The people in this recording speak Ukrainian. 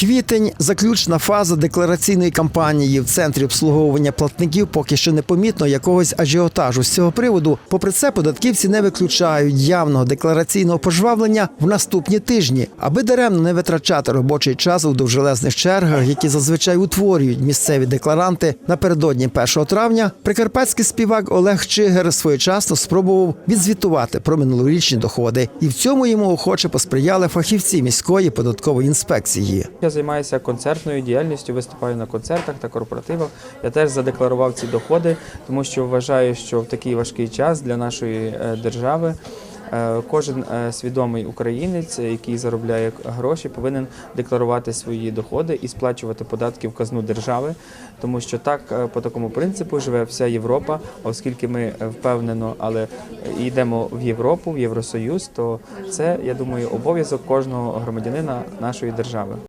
Квітень заключна фаза деклараційної кампанії в центрі обслуговування платників поки що не помітно якогось ажіотажу з цього приводу. Попри це, податківці не виключають явного деклараційного пожвавлення в наступні тижні, аби даремно не витрачати робочий час у довжелезних чергах, які зазвичай утворюють місцеві декларанти. Напередодні 1 травня прикарпатський співак Олег Чигер своєчасно спробував відзвітувати про минулорічні доходи, і в цьому йому охоче посприяли фахівці міської податкової інспекції. Я займаюся концертною діяльністю, виступаю на концертах та корпоративах. Я теж задекларував ці доходи, тому що вважаю, що в такий важкий час для нашої е, держави. е, Кожен е, свідомий українець, який заробляє гроші, повинен декларувати свої доходи і сплачувати податки в казну держави, тому що так по такому принципу живе вся Європа. Оскільки ми впевнено, але йдемо в Європу, в Євросоюз, то це я думаю обов'язок кожного громадянина нашої держави.